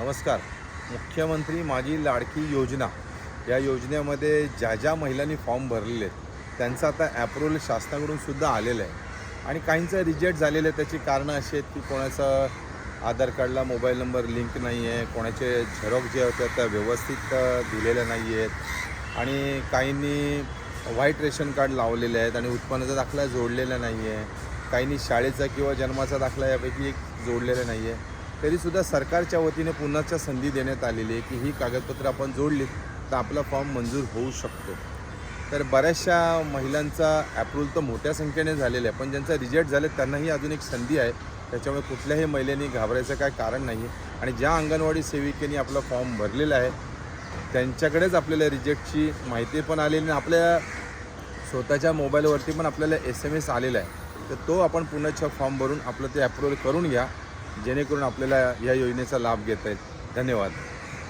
नमस्कार. मुख्यमंत्री माझी लाडकी योजना. या योजनेमध्ये ज्या ज्या महिलांनी फॉर्म भरलेले आहेत त्यांचं आता ॲप्रुव्हल शासनाकडून सुद्धा आलेलं आहे. आणि काहींचं रिजेक्ट झालेलं आहे त्याची कारणं अशी आहेत की कोणाचं आधार कार्डला मोबाईल नंबर लिंक नाही आहे कोणाचे झेरॉक्स जे होते त्या व्यवस्थित दिलेल्या नाही आहेत. आणि काहींनी व्हाईट रेशन कार्ड लावलेले आहेत आणि उत्पन्नाचा दाखला जोडलेला नाही आहे. काहींनी शाळेचा किंवा जन्माचा दाखला यापैकी एक जोडलेला नाही आहे. तरीसुद्धा सरकारच्या वतीने पुन्हाच्या संधी देण्यात आलेली आहे की ही कागदपत्रं आपण जोडली तर आपला फॉर्म मंजूर होऊ शकतो. तर बऱ्याचशा महिलांचा ॲप्रूव्हल तर मोठ्या संख्येने झालेला आहे पण ज्यांचा रिजेक्ट झाले त्यांनाही अजून एक संधी आहे. त्याच्यामुळे कुठल्याही महिलेनी घाबरायचं काय कारण नाही आहे. आणि ज्या अंगणवाडी सेविकेने आपला फॉर्म भरलेला आहे त्यांच्याकडेच आपल्याला रिजेक्टची माहिती पण आलेली आणि आपल्या स्वतःच्या मोबाईलवरती पण आपल्याला एस एम एस आलेला आहे. तर तो आपण पुन्हा फॉर्म भरून आपलं ते अप्रूव्हल करून घ्या. जेणेकरून आपल्याला या योजनेचा लाभ घेता येईल. धन्यवाद.